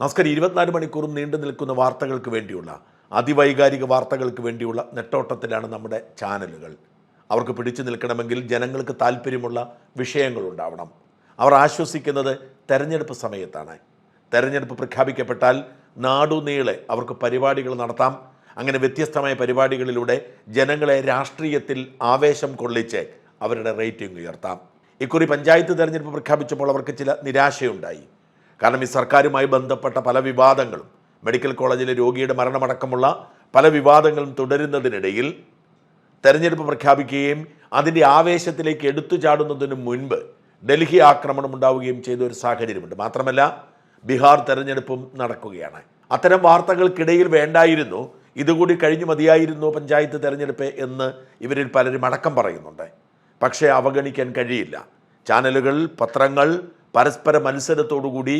നമസ്കാരം ഇരുപത്തിനാല് മണിക്കൂറും നീണ്ടു നിൽക്കുന്ന വാർത്തകൾക്ക് വേണ്ടിയുള്ള അതിവൈകാരിക വാർത്തകൾക്ക് വേണ്ടിയുള്ള നെട്ടോട്ടത്തിലാണ് നമ്മുടെ ചാനലുകൾ. അവർക്ക് പിടിച്ചു നിൽക്കണമെങ്കിൽ ജനങ്ങൾക്ക് താല്പര്യമുള്ള വിഷയങ്ങളുണ്ടാവണം. അവർ ആശ്വസിക്കുന്നത് തെരഞ്ഞെടുപ്പ് സമയത്താണ്. തെരഞ്ഞെടുപ്പ് പ്രഖ്യാപിക്കപ്പെട്ടാൽ നാടുനീളെ അവർക്ക് പരിപാടികൾ നടത്താം. അങ്ങനെ വ്യത്യസ്തമായ പരിപാടികളിലൂടെ ജനങ്ങളെ രാഷ്ട്രീയത്തിൽ ആവേശം കൊള്ളിച്ച് അവരുടെ റേറ്റിംഗ് ഉയർത്താം. ഇക്കുറി പഞ്ചായത്ത് തെരഞ്ഞെടുപ്പ് പ്രഖ്യാപിച്ചപ്പോൾ അവർക്ക് ചില നിരാശയുണ്ടായി. കാരണം ഈ സർക്കാരുമായി ബന്ധപ്പെട്ട പല വിവാദങ്ങളും മെഡിക്കൽ കോളേജിലെ രോഗിയുടെ മരണമടക്കമുള്ള പല വിവാദങ്ങളും തുടരുന്നതിനിടയിൽ തെരഞ്ഞെടുപ്പ് പ്രഖ്യാപിക്കുകയും അതിന്റെ ആവേശത്തിലേക്ക് എടുത്തു ചാടുന്നതിന് മുൻപ് ഡൽഹി ആക്രമണം ഉണ്ടാവുകയും ചെയ്ത ഒരു സാഹചര്യമുണ്ട്. മാത്രമല്ല ബീഹാർ തെരഞ്ഞെടുപ്പും നടക്കുകയാണ്. അത്തരം വാർത്തകൾക്കിടയിൽ വേണ്ടായിരുന്നു ഇതുകൂടി കഴിഞ്ഞു മതിയായിരുന്നു പഞ്ചായത്ത് തെരഞ്ഞെടുപ്പ് എന്ന് ഇവരിൽ പലരും അടക്കം പറയുന്നുണ്ട്. പക്ഷേ അവഗണിക്കാൻ കഴിയില്ല. ചാനലുകൾ പത്രങ്ങൾ പരസ്പര മത്സരത്തോടുകൂടി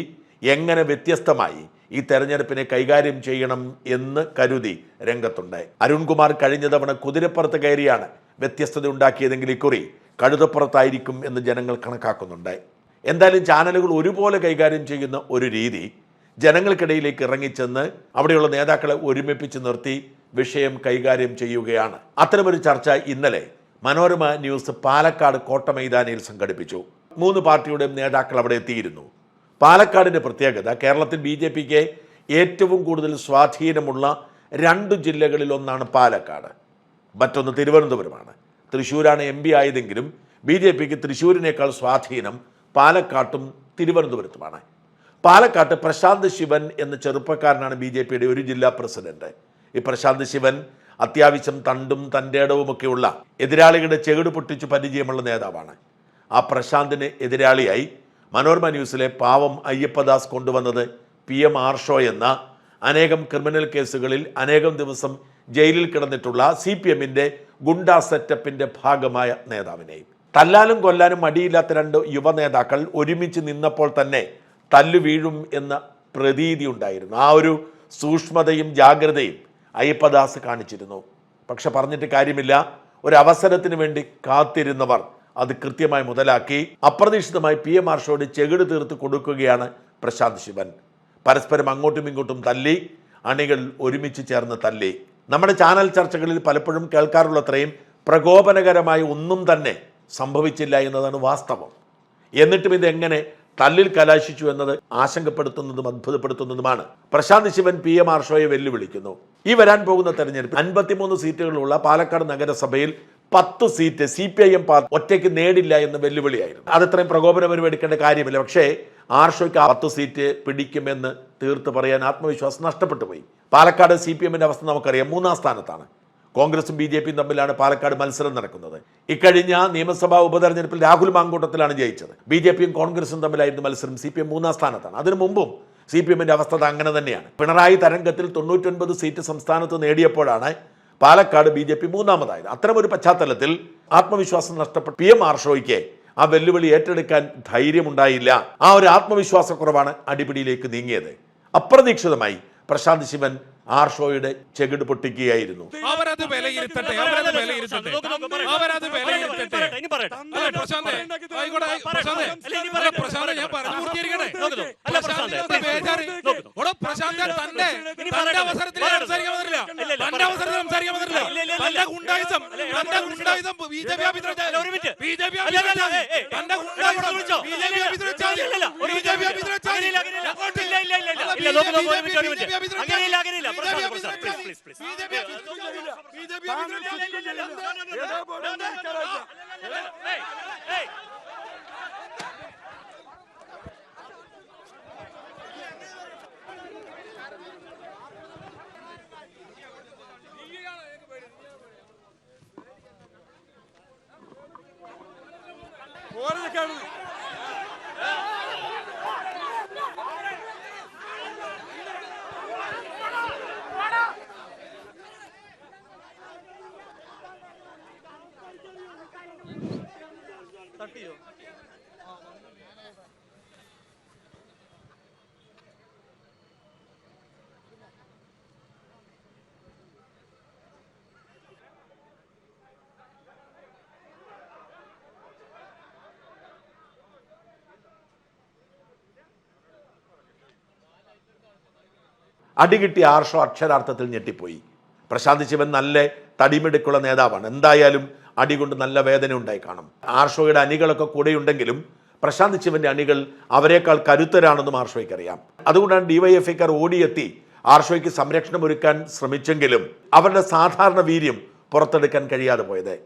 എങ്ങനെ വ്യത്യസ്തമായി ഈ തെരഞ്ഞെടുപ്പിനെ കൈകാര്യം ചെയ്യണം എന്ന് കരുതി രംഗത്തുണ്ട്. അരുൺകുമാർ കഴിഞ്ഞ തവണ കുതിരപ്പുറത്ത് കയറിയാണ് വ്യത്യസ്തത ഉണ്ടാക്കിയതെങ്കിൽ ഇക്കുറി കഴുതപ്പുറത്തായിരിക്കും എന്ന് ജനങ്ങൾ കണക്കാക്കുന്നുണ്ട്. എന്തായാലും ചാനലുകൾ ഒരുപോലെ കൈകാര്യം ചെയ്യുന്ന ഒരു രീതി ജനങ്ങൾക്കിടയിലേക്ക് ഇറങ്ങിച്ചെന്ന് അവിടെയുള്ള നേതാക്കളെ ഒരുമിപ്പിച്ച് നിർത്തി വിഷയം കൈകാര്യം ചെയ്യുകയാണ്. അത്തരമൊരു ചർച്ച ഇന്നലെ മനോരമ ന്യൂസ് പാലക്കാട് കോട്ടമൈതാനിയിൽ സംഘടിപ്പിച്ചു. മൂന്ന് പാർട്ടിയുടെയും നേതാക്കൾ അവിടെ എത്തിയിരുന്നു. പാലക്കാടിന്റെ പ്രത്യേകത കേരളത്തിൽ ബി ജെ പിക്ക് ഏറ്റവും കൂടുതൽ സ്വാധീനമുള്ള രണ്ട് ജില്ലകളിൽ ഒന്നാണ് പാലക്കാട്. മറ്റൊന്ന് തിരുവനന്തപുരമാണ്. തൃശ്ശൂരാണ് എം പി ആയതെങ്കിലും ബി ജെ പിക്ക് തൃശ്ശൂരിനേക്കാൾ സ്വാധീനം പാലക്കാട്ടും തിരുവനന്തപുരത്തുമാണ്. പാലക്കാട്ട് പ്രശാന്ത് ശിവൻ എന്ന ചെറുപ്പക്കാരനാണ് ബി ജെ പിയുടെ ഒരു ജില്ലാ പ്രസിഡന്റ്. ഈ പ്രശാന്ത് ശിവൻ അത്യാവശ്യം തണ്ടും തന്റെ ഇടവുമൊക്കെയുള്ള എതിരാളികളുടെ ചെകിട് പൊട്ടിച്ച് പരിചയമുള്ള നേതാവാണ്. ആ പ്രശാന്തിന് എതിരാളിയായി മനോരമ ന്യൂസിലെ പാവം അയ്യപ്പദാസ് കൊണ്ടുവന്നത് പി എം ആർഷോ എന്ന അനേകം ക്രിമിനൽ കേസുകളിൽ അനേകം ദിവസം ജയിലിൽ കിടന്നിട്ടുള്ള സി പി എമ്മിന്റെ ഗുണ്ടാ സെറ്റപ്പിന്റെ ഭാഗമായ നേതാവിനെയും. തല്ലാലും കൊല്ലാനും മടിയില്ലാത്ത രണ്ട് യുവ നേതാക്കൾ ഒരുമിച്ച് നിന്നപ്പോൾ തന്നെ തല്ലു വീഴും എന്ന പ്രതീതി ഉണ്ടായിരുന്നു. ആ ഒരു സൂക്ഷ്മതയും ജാഗ്രതയും അയ്യപ്പദാസ് കാണിച്ചിരുന്നു. പക്ഷെ പറഞ്ഞിട്ട് കാര്യമില്ല. ഒരു വേണ്ടി കാത്തിരുന്നവർ അത് കൃത്യമായി മുതലാക്കി അപ്രതീക്ഷിതമായി പി എം ആർഷോട് ചെകിട് തീർത്ത് കൊടുക്കുകയാണ് പ്രശാന്ത് ശിവൻ. പരസ്പരം അങ്ങോട്ടും ഇങ്ങോട്ടും തല്ലി അണികൾ ഒരുമിച്ച് ചേർന്ന് തല്ലി. നമ്മുടെ ചാനൽ ചർച്ചകളിൽ പലപ്പോഴും കേൾക്കാറുള്ളത്രയും പ്രകോപനകരമായ ഒന്നും തന്നെ സംഭവിച്ചില്ല എന്നതാണ് വാസ്തവം. എന്നിട്ടും ഇതെങ്ങനെ തല്ലിൽ കലാശിച്ചു എന്നത് ആശങ്കപ്പെടുത്തുന്നതും അത്ഭുതപ്പെടുത്തുന്നതുമാണ്. പ്രശാന്ത് ശിവൻ പി എം ആർഷോയെ വെല്ലുവിളിക്കുന്നു. ഈ വരാൻ പോകുന്ന തെരഞ്ഞെടുപ്പ് അൻപത്തിമൂന്ന് സീറ്റുകളുള്ള പാലക്കാട് നഗരസഭയിൽ പത്ത് seat C P I M party ഒറ്റയ്ക്ക് നേടില്ല എന്ന് വെല്ലുവിളിയായിരുന്നു. അതത്രയും പ്രകോപനപരം എടുക്കേണ്ട കാര്യമില്ല. പക്ഷേ ആർഷോയ്ക്ക് പത്ത് സീറ്റ് പിടിക്കുമെന്ന് തീർത്ത് പറയാൻ ആത്മവിശ്വാസം നഷ്ടപ്പെട്ടു പോയി. പാലക്കാട് സി പി എമ്മിന്റെ അവസ്ഥ നമുക്കറിയാം. മൂന്നാം സ്ഥാനത്താണ്. കോൺഗ്രസും ബി ജെ പിയും തമ്മിലാണ് പാലക്കാട് മത്സരം നടക്കുന്നത്. ഇക്കഴിഞ്ഞ നിയമസഭാ ഉപതെരഞ്ഞെടുപ്പിൽ രാഹുൽ മാങ്കൂട്ടത്തിലാണ് ജയിച്ചത്. ബി ജെ പിയും കോൺഗ്രസും തമ്മിലായിരുന്നു മത്സരം. സി പി എം മൂന്നാം സ്ഥാനത്താണ്. അതിനു മുമ്പും സി പി എമ്മിന്റെ അവസ്ഥ അങ്ങനെ തന്നെയാണ്. പിണറായി തരംഗത്തിൽ തൊണ്ണൂറ്റൊൻപത് സീറ്റ് സംസ്ഥാനത്ത് നേടിയപ്പോഴാണ് പാലക്കാട് ബി ജെ പി മൂന്നാമതായത്. അത്തരമൊരു പശ്ചാത്തലത്തിൽ ആത്മവിശ്വാസം നഷ്ടപ്പെട്ട പി എം ആർഷോയ്ക്ക് ആ വെല്ലുവിളി ഏറ്റെടുക്കാൻ ധൈര്യമുണ്ടായില്ല. ആ ഒരു ആത്മവിശ്വാസക്കുറവാണ് അടിപിടിയിലേക്ക് നീങ്ങിയത്. അപ്രതീക്ഷിതമായി പ്രശാന്ത് ശിവൻ ആർ ആർഷോയുടെ ചെകിട് പൊട്ടിക്കുകയായിരുന്നു. അവരത് വിലയിരുത്തട്ടെ അവരത് വിലയിരുത്തട്ടെ. അവരത് വിലയിരുത്തട്ടെ. ഇനി പറയട്ടെ. അല്ല പ്രശാന്ത് പ്രശാന്ത്. അല്ല, ഇനി അല്ല പ്രശാന്ത് ഞാൻ പറഞ്ഞു പൂർത്തീകരിക്കട്ടെ. അല്ല, പ്രശാന്തിന്റെ ബേജാറ്. പ്രശാന്ത് തന്റെ തന്റെ. അവസരത്തിൽ. സംസാരിക്കാൻ പറ്റില്ല തന്റെ. അവസരത്തിൽ സംസാരിക്കാൻ പറ്റില്ല തന്റെ. ഗുണ്ടായുസം തന്റെ ഗുണ്ടായുസം B J P minute. B J P ഏയ്, തന്റെ ഗുണ്ടായുസം? ബി ജെ പി ഒരു ബി ജെ പി വെച്ചാൽ അങ്ങനെയില്ല, അങ്ങനെയില്ല. അങ്ങോട്ട് ഇല്ല, ഇല്ല, go to the കിട്ടിയ ആർഷോ അക്ഷരാർത്ഥത്തിൽ ഞെട്ടിപ്പോയി. പ്രശാന്ത് ശിവൻ നല്ല തടിമിടുക്കുള്ള നേതാവാണ്. എന്തായാലും അടി കൊണ്ട് നല്ല വേദന ഉണ്ടായി കാണും. ആർഷോയുടെ അണികളൊക്കെ കൂടെയുണ്ടെങ്കിലും പ്രശാന്ത് ശിവന്റെ അണികൾ അവരെക്കാൾ കരുത്തരാണെന്നും ആർഷോയ്ക്ക് അറിയാം അതുകൊണ്ടാണ് ഡിവൈഎഫ്ഐക്കാർ ഓടിയെത്തി ആർഷോയ്ക്ക് സംരക്ഷണം ഒരുക്കാൻ ശ്രമിച്ചെങ്കിലും അവരുടെ സാധാരണ വീര്യം പുറത്തെടുക്കാൻ കഴിയാതെ പോയത്.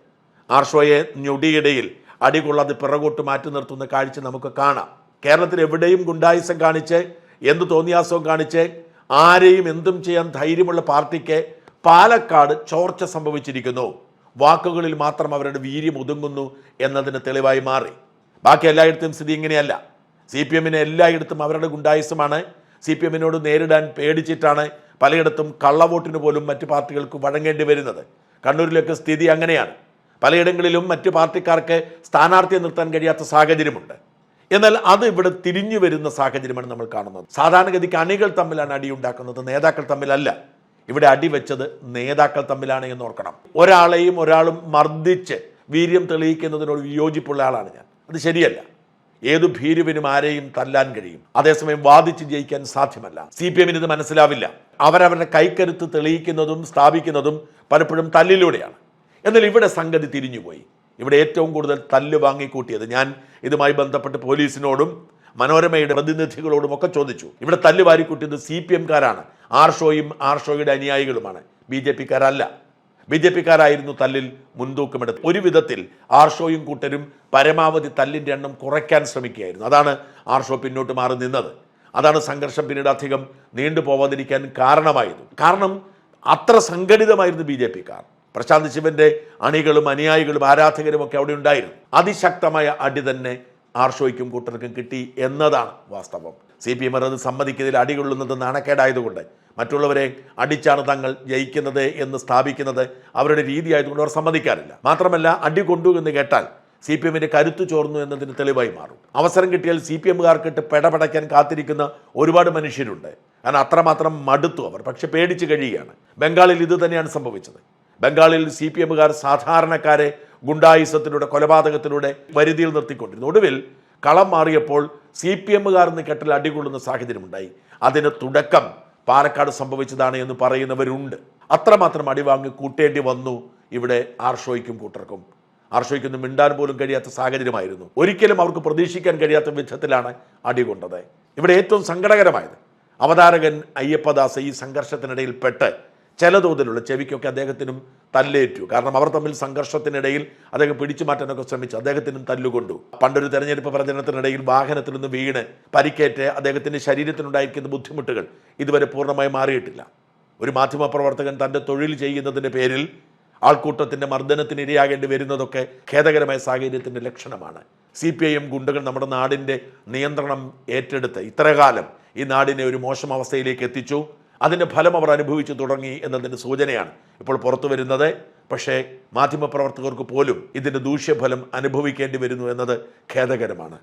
ആർഷോയെ ഞൊടിയിടയിൽ അടികൊള്ളാതെ പിറകോട്ട് മാറ്റി നിർത്തുന്ന കാഴ്ച നമുക്ക് കാണാം. കേരളത്തിൽ എവിടെയും ഗുണ്ടായുസം കാണിച്ച് എന്ത് തോന്നിയാസവും കാണിച്ച് ആരെയും എന്തും ചെയ്യാൻ ധൈര്യമുള്ള പാർട്ടിക്ക് പാലക്കാട് ചോർച്ച സംഭവിച്ചിരിക്കുന്നു. വാക്കുകളിൽ മാത്രം അവരുടെ വീര്യം ഒതുങ്ങുന്നു എന്നതിന് തെളിവായി മാറി. ബാക്കി എല്ലായിടത്തും സ്ഥിതി ഇങ്ങനെയല്ല. സി പി എമ്മിന് എല്ലായിടത്തും അവരുടെ ഗുണ്ടായുസമാണ്. സി പി എമ്മിനോട് നേരിടാൻ പേടിച്ചിട്ടാണ് പലയിടത്തും കള്ളവോട്ടിന് പോലും മറ്റ് പാർട്ടികൾക്ക് വഴങ്ങേണ്ടി വരുന്നത്. കണ്ണൂരിലൊക്കെ സ്ഥിതി അങ്ങനെയാണ്. പലയിടങ്ങളിലും മറ്റ് പാർട്ടിക്കാർക്ക് സ്ഥാനാർത്ഥിയെ നിർത്താൻ കഴിയാത്ത സാഹചര്യമുണ്ട്. എന്നാൽ അത് ഇവിടെ തിരിഞ്ഞു വരുന്ന സാഹചര്യമാണ് നമ്മൾ കാണുന്നത്. സാധാരണഗതിക്ക് അണികൾ തമ്മിലാണ് അടി ഉണ്ടാക്കുന്നത് നേതാക്കൾ തമ്മിലല്ല. ഇവിടെ അടി അടിവെച്ചത് നേതാക്കൾ തമ്മിലാണ് എന്ന് ഓർക്കണം. ഒരാളെയും ഒരാളും മർദ്ദിച്ച് വീര്യം തെളിയിക്കുന്നതിനോട് വിയോജിപ്പുള്ള ആളാണ് ഞാൻ. അത് ശരിയല്ല. ഏതു ഭീരുവിനും ആരെയും തല്ലാൻ കഴിയും. അതേസമയം വാദിച്ച് ജയിക്കാൻ സാധ്യമല്ല. സി പി എമ്മിന് ഇത് മനസ്സിലാവില്ല. അവരവരുടെ കൈക്കരുത്ത് തെളിയിക്കുന്നതും സ്ഥാപിക്കുന്നതും പലപ്പോഴും തല്ലിലൂടെയാണ്. എന്നാൽ ഇവിടെ സംഗതി തിരിഞ്ഞുപോയി. ഇവിടെ ഏറ്റവും കൂടുതൽ തല്ല് വാങ്ങിക്കൂട്ടിയത്. ഞാൻ ഇതുമായി ബന്ധപ്പെട്ട് പോലീസിനോടും മനോരമയുടെ പ്രതിനിധികളോടും ഒക്കെ ചോദിച്ചു. ഇവിടെ തല്ല് വാരിക്കൂട്ടിയത് സി പി എംകാരാണ്. ആർഷോയും ആർഷോയുടെ അനുയായികളുമാണ്. ബി ജെ പിക്കാരല്ല. ബി ജെ പിക്കാരായിരുന്നു തല്ലിൽ മുൻതൂക്കമെടുത്ത് ഒരു വിധത്തിൽ ആർഷോയും കൂട്ടരും പരമാവധി തല്ലിന്റെ എണ്ണം കുറയ്ക്കാൻ ശ്രമിക്കുകയായിരുന്നു. അതാണ് ആർഷോ പിന്നോട്ട് മാറി നിന്നത്. അതാണ് സംഘർഷം പിന്നീട് അധികം നീണ്ടു പോവാതിരിക്കാൻ കാരണമായത്. കാരണം അത്ര സംഘടിതമായിരുന്നു ബി ജെ പിക്കാർ. പ്രശാന്ത് ശിവന്റെ അണികളും അനുയായികളും ആരാധകരും ഒക്കെ അവിടെ ഉണ്ടായിരുന്നു. അതിശക്തമായ അടി തന്നെ ആർഷോയ്ക്കും കൂട്ടർക്കും കിട്ടി എന്നതാണ് വാസ്തവം. സി പി എം അത് സമ്മതിക്കുന്നതിൽ അടികൊള്ളുന്നത് നാണക്കേടായതുകൊണ്ട് മറ്റുള്ളവരെ അടിച്ചാണ് തങ്ങൾ ജയിക്കുന്നത് എന്ന് സ്ഥാപിക്കുന്നത് അവരുടെ രീതി ആയതുകൊണ്ട് അവർ സമ്മതിക്കാറില്ല. മാത്രമല്ല അടി കൊണ്ടു എന്ന് കേട്ടാൽ സി പി എമ്മിന്റെ കരുത്തു ചോർന്നു എന്നതിന് തെളിവായി മാറും. അവസരം കിട്ടിയാൽ സി പി എമ്മുകാർക്കിട്ട് പെടപടയ്ക്കാൻ കാത്തിരിക്കുന്ന ഒരുപാട് മനുഷ്യരുണ്ട്. കാരണം അത്രമാത്രം മടുത്തു അവർ. പക്ഷെ പേടിച്ച് കഴിയുകയാണ്. ബംഗാളിൽ ഇത് തന്നെയാണ് സംഭവിച്ചത്. ബംഗാളിൽ സി പി എമ്മുകാർ സാധാരണക്കാരെ ഗുണ്ടായുസത്തിലൂടെ കൊലപാതകത്തിലൂടെ വരുതിയിൽ നിർത്തിക്കൊണ്ടിരുന്നു. ഒടുവിൽ കളം മാറിയപ്പോൾ സി പി എമ്മുകാർ എന്ന് കെട്ടിൽ അടികൊള്ളുന്ന സാഹചര്യമുണ്ടായി. അതിന് തുടക്കം പാലക്കാട് സംഭവിച്ചതാണ് എന്ന് പറയുന്നവരുണ്ട്. അത്രമാത്രം അടിവാങ്ങി കൂട്ടേണ്ടി വന്നു ഇവിടെ ആർഷോയ്ക്കും കൂട്ടർക്കും. ആർഷോയ്ക്കൊന്നും മിണ്ടാൻ പോലും കഴിയാത്ത സാഹചര്യമായിരുന്നു. ഒരിക്കലും അവർക്ക് പ്രതീക്ഷിക്കാൻ കഴിയാത്ത വിധത്തിലാണ് അടികൊണ്ടത് ഇവിടെ ഏറ്റവും സങ്കടകരമായത് അവതാരകൻ അയ്യപ്പദാസ് ഈ സംഘർഷത്തിനിടയിൽ പെട്ട് ചില തോതിലുള്ള ചെവിക്കൊക്കെ അദ്ദേഹത്തിനും തല്ലേറ്റു. കാരണം അവർ തമ്മിൽ സംഘർഷത്തിനിടയിൽ അദ്ദേഹം പിടിച്ചു മാറ്റാനൊക്കെ ശ്രമിച്ചു. അദ്ദേഹത്തിനും തല്ലുകൊണ്ടു. പണ്ടൊരു തെരഞ്ഞെടുപ്പ് പ്രചരണത്തിനിടയിൽ വാഹനത്തിൽ നിന്ന് വീണ് പരിക്കേറ്റ് അദ്ദേഹത്തിന്റെ ശരീരത്തിനുണ്ടായിരിക്കുന്ന ബുദ്ധിമുട്ടുകൾ ഇതുവരെ പൂർണമായി മാറിയിട്ടില്ല. ഒരു മാധ്യമപ്രവർത്തകൻ തന്റെ തൊഴിൽ ചെയ്യുന്നതിന്റെ പേരിൽ ആൾക്കൂട്ടത്തിന്റെ മർദ്ദനത്തിന് ഇരയാകേണ്ടി വരുന്നതൊക്കെ ഖേദകരമായ സാഹചര്യത്തിന്റെ ലക്ഷണമാണ്. സി പി ഐ എം ഗുണ്ടകൾ നമ്മുടെ നാടിന്റെ നിയന്ത്രണം ഏറ്റെടുത്ത് ഇത്രകാലം ഈ നാടിനെ ഒരു മോശം അവസ്ഥയിലേക്ക് എത്തിച്ചു. അതിന്റെ ഫലം അവർ അനുഭവിച്ചു തുടങ്ങി എന്നതിന്റെ സൂചനയാണ് ഇപ്പോൾ പുറത്തു വരുന്നത്. പക്ഷേ മാധ്യമപ്രവർത്തകർക്ക് പോലും ഇതിന്റെ ദൂഷ്യഫലം അനുഭവിക്കേണ്ടി വരുന്നു എന്നത് ഖേദകരമാണ്.